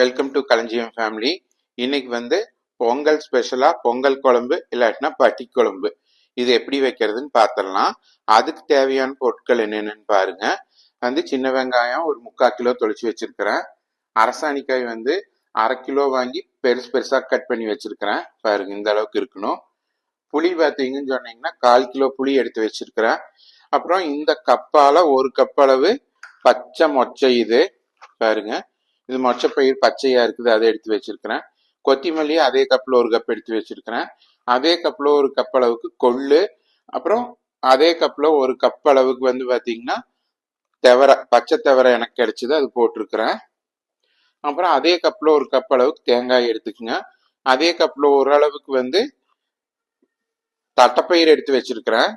Welcome to களஞ்சியம் family இன்னைக்கு வந்து பொங்கல் ஸ்பெஷலாக பொங்கல் குழம்பு இல்லாட்டினா பட்டி குழம்பு. இது எப்படி வைக்கிறதுன்னு பார்த்துடலாம். அதுக்கு தேவையான பொருட்கள் என்னென்னு பாருங்க. வந்து சின்ன வெங்காயம் ஒரு முக்கால் கிலோ தொளிச்சு வச்சிருக்கிறேன். அரசாணிக்காய் வந்து அரை கிலோ வாங்கி பெருசு பெருசாக கட் பண்ணி வச்சிருக்கிறேன். பாருங்க இந்த அளவுக்கு இருக்கணும். புளி பார்த்தீங்கன்னு சொன்னீங்கன்னா கால் கிலோ புளி எடுத்து வச்சிருக்கிறேன். அப்புறம் இந்த கப்பால் ஒரு கப் அளவு பச்சை மொச்சை இது. பாருங்க இது மொச்சப்பயிர் பச்சையா இருக்குது அதை எடுத்து வச்சிருக்கிறேன். கொத்திமல்லி அதே கப்பில் ஒரு கப் எடுத்து வச்சிருக்கிறேன். அதே கப்பில் ஒரு கப் அளவுக்கு கொள்ளு. அப்புறம் அதே கப்பில் ஒரு கப் அளவுக்கு வந்து பார்த்தீங்கன்னா தெவரை பச்சை தெவரை எனக்கு கிடைச்சது அது போட்டிருக்கிறேன். அப்புறம் அதே கப்பில் ஒரு கப் அளவுக்கு தேங்காய் எடுத்துக்கோங்க. அதே கப்பில் ஓரளவுக்கு வந்து தட்டைப்பயிர் எடுத்து வச்சிருக்கிறேன்.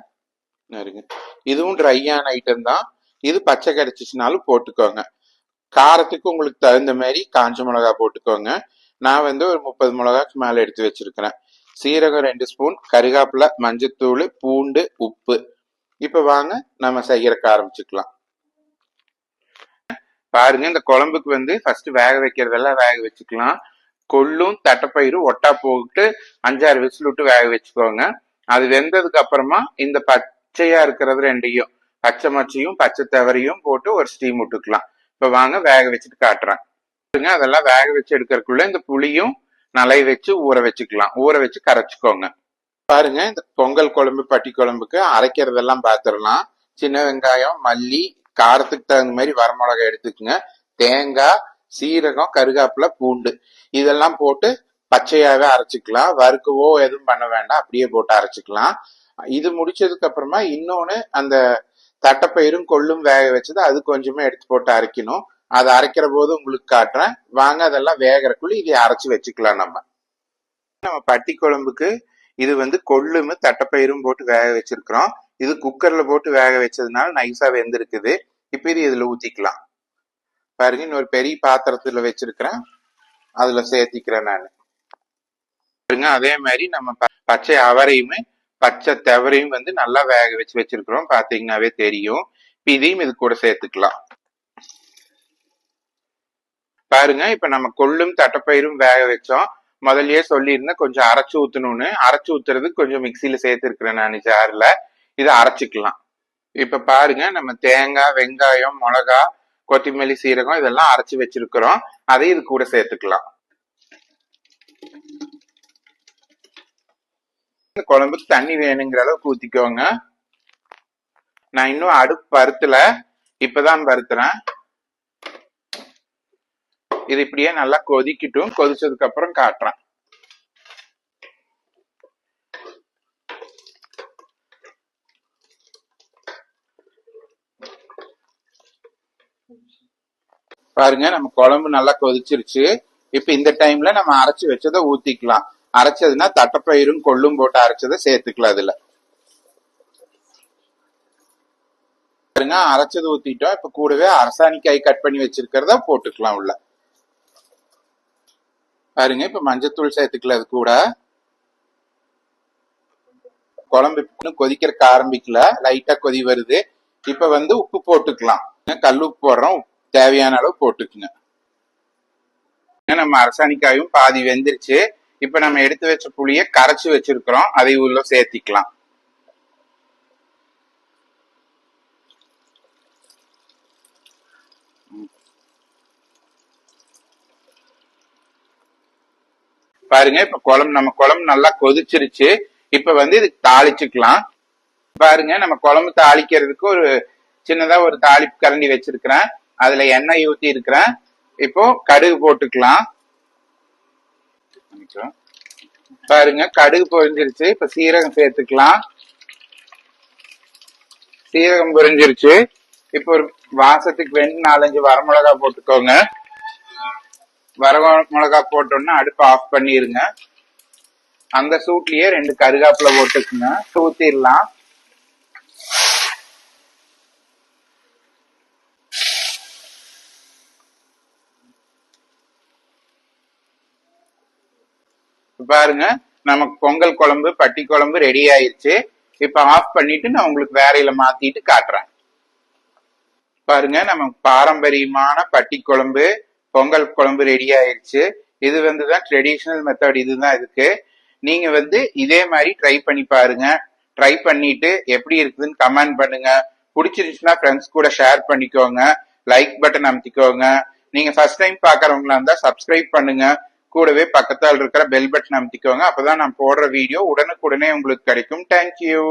இதுவும் ட்ரையான ஐட்டம் தான். இது பச்சை கிடைச்சிச்சுனாலும் போட்டுக்கோங்க. காரத்துக்கு உங்களுக்கு தகுந்த மாதிரி காஞ்ச மிளகா போட்டுக்கோங்க. நான் வந்து ஒரு முப்பது மிளகாக்கு மேலே எடுத்து வச்சிருக்கிறேன். சீரகம் ரெண்டு ஸ்பூன் கருகாப்பிலை மஞ்சத்தூள் பூண்டு உப்பு. இப்போ வாங்க நம்ம செய்யறக்க ஆரம்பிச்சுக்கலாம். பாருங்க இந்த குழம்புக்கு வந்து ஃபர்ஸ்ட் வேக வைக்கிறதெல்லாம் வேக வச்சுக்கலாம். கொள்ளும் தட்டைப்பயிரும் ஒட்டா போட்டு அஞ்சாறு விசில் விட்டு வேக வச்சுக்கோங்க. அது வெந்ததுக்கு அப்புறமா இந்த பச்சையா இருக்கிறது ரெண்டையும் பச்சை மச்சையும் பச்சை தவறையும் போட்டு ஒரு ஸ்டீம் விட்டுக்கலாம். இப்போ வாங்க வேக வச்சுட்டு காட்டுறேன். பாருங்க, அதெல்லாம் வேக வச்சு எடுக்கிறதுக்குள்ள இந்த புளியும் நலை வச்சு ஊற வச்சுக்கலாம். ஊற வச்சு கரைச்சிக்கோங்க. பாருங்க இந்த பொங்கல் குழம்பு பட்டி குழம்புக்கு அரைக்கிறதெல்லாம் பார்த்துடலாம் சின்ன வெங்காயம் மல்லி காரத்துக்கு தகுந்த மாதிரி வரமிளகாய் எடுத்துக்கோங்க. தேங்காய் சீரகம் கருகாப்பிலை பூண்டு. இதெல்லாம் போட்டு பச்சையாவே அரைச்சிக்கலாம். வறுக்கவோ எதுவும் பண்ண வேண்டாம். அப்படியே போட்டு அரைச்சிக்கலாம். இது முடிச்சதுக்கு அப்புறமா இன்னொன்னு அந்த தட்டைப்பயிரும் கொள்ளும் வேக வச்சது அது கொஞ்சமே எடுத்து போட்டு அரைக்கணும். அதை அரைக்கிற போது உங்களுக்கு காட்டுறேன். வாங்க அதெல்லாம் வேகிறக்குள்ள இதை அரைச்சி வச்சுக்கலாம் நம்ம. நம்ம பட்டி குழம்புக்கு இது வந்து கொள்ளும் தட்டைப்பயிரும் போட்டு வேக வச்சிருக்கிறோம். இது குக்கர்ல போட்டு வேக வச்சதுனால நைஸா வெந்திருக்குது. இப்ப இது இதுல ஊத்திக்கலாம். பாருங்க இன்னொரு பெரிய பாத்திரத்துல வச்சிருக்கிறேன். அதுல சேர்த்திக்கிறேன் நான். பாருங்க அதே மாதிரி நம்ம ப- பச்சை அவரையுமே பச்சை தவறையும் வந்து நல்லா வேக வச்சு வச்சிருக்கிறோம். பாத்தீங்கன்னாவே தெரியும். இதையும் இது கூட சேர்த்துக்கலாம். பாருங்க இப்ப நம்ம கொள்ளும் தட்டைப்பயிரும் வேக வச்சோம். முதல்லயே சொல்லியிருந்தேன் கொஞ்சம் அரைச்சு ஊத்தணும்னு. அரைச்சு ஊத்துறதுக்கு கொஞ்சம் மிக்சியில சேர்த்துருக்குறேன் நான் ஜார்ல இதை அரைச்சிக்கலாம். இப்ப பாருங்க நம்ம தேங்காய் வெங்காயம் மிளகா கொத்தமல்லி சீரகம் இதெல்லாம் அரைச்சு வச்சிருக்கிறோம். அதை இது கூட சேர்த்துக்கலாம். இந்த குழம்புக்கு தண்ணி வேணுங்கிற அளவுக்கு ஊத்திக்கோங்க. நான் இன்னும் அடுப்பு பருத்துல. இப்பதான் பருத்துறேன். இது இப்படியே நல்லா கொதிக்கட்டும். கொதிச்சதுக்கு அப்புறம் காட்டுறேன். பாருங்க நம்ம குழம்பு நல்லா கொதிச்சிருச்சு. இப்ப இந்த டைம்ல நம்ம அரைச்சு வச்சதை ஊத்திக்கலாம். அரைச்சதுன்னா தட்டப்பயிரும் கொள்ளும் போட்டு அரைச்சதை சேர்த்துக்கலாம் அதுல. பாருங்க அரைச்சது ஊத்திட்டோம். இப்ப கூடவே அரசாணிக்காய் கட் பண்ணி வச்சிருக்கிறத போட்டுக்கலாம் உள்ள. பாருங்க இப்ப மஞ்சத்தூள் சேர்த்துக்கல அது கூட. குழம்பு கொதிக்கிறக்க ஆரம்பிக்கல. லைட்டா கொதி வருது. இப்ப வந்து உப்பு போட்டுக்கலாம். கல் உப்பு போடுறோம். தேவையான அளவு போட்டுக்குங்க நம்ம அரசாணிக்காயும் பாதி வெந்துருச்சு. இப்ப நம்ம எடுத்து வச்ச புளிய கரைச்சு வச்சிருக்கிறோம். அதை உள்ள சேர்த்திக்கலாம். பாருங்க இப்ப குழம்பு நம்ம குழம்பு நல்லா கொதிச்சிருச்சு. இப்ப வந்து இதுக்கு தாளிச்சுக்கலாம். பாருங்க நம்ம குழம்பு தாளிக்கிறதுக்கு ஒரு சின்னதா ஒரு தாளிப்பு கரண்டி வச்சிருக்கிறேன். அதுல எண்ணெய் ஊத்தி இருக்கிறேன் இப்போ கடுகு போட்டுக்கலாம். பாருங்க கடுகு பொரிஞ்சிருச்சு. இப்ப சீரகம் சேர்த்துக்கலாம். சீரகம் பொரிஞ்சிருச்சு. இப்போ ஒரு வாசத்துக்கு ரெண்டு நாலஞ்சு வரமிளகா போட்டுக்கோங்க. வர மிளகா போட்டோம்னா அடுப்பு ஆஃப் பண்ணிருங்க. அந்த சூட்லயே ரெண்டு கருகாப்புல போட்டுக்குங்க. தூத்திடலாம் பாருங்க நமக்கு பொங்கல் குழம்பு பட்டி குழம்பு ரெடி ஆயிடுச்சு. இப்ப ஆஃப் பண்ணிட்டு நான் உங்களுக்கு வேறையில மாத்திட்டு காட்டுறேன். பாருங்க நம்ம பாரம்பரியமான பட்டி குழம்பு பொங்கல் குழம்பு ரெடி ஆயிடுச்சு. இது வந்து தான் ட்ரெடிஷ்னல் மெத்தட் இதுதான் இதுக்கு. நீங்க வந்து இதே மாதிரி ட்ரை பண்ணி பாருங்க. ட்ரை பண்ணிட்டு எப்படி இருக்குதுன்னு கமெண்ட் பண்ணுங்க. பிடிச்சிருந்துச்சுன்னா ஃப்ரெண்ட்ஸ் கூட ஷேர் பண்ணிக்கோங்க. லைக் பட்டன் அமுத்திக்கோங்க. நீங்க ஃபர்ஸ்ட் டைம் பாக்குறவங்களா இருந்தா சப்ஸ்கிரைப் பண்ணுங்க. கூடவே பக்கத்தால் இருக்கிற பெல் பட்டன் அமைத்திக்கோங்க. அப்பதான் நான் போடுற வீடியோ உடனுக்குடனே உங்களுக்கு கிடைக்கும். தேங்க்யூ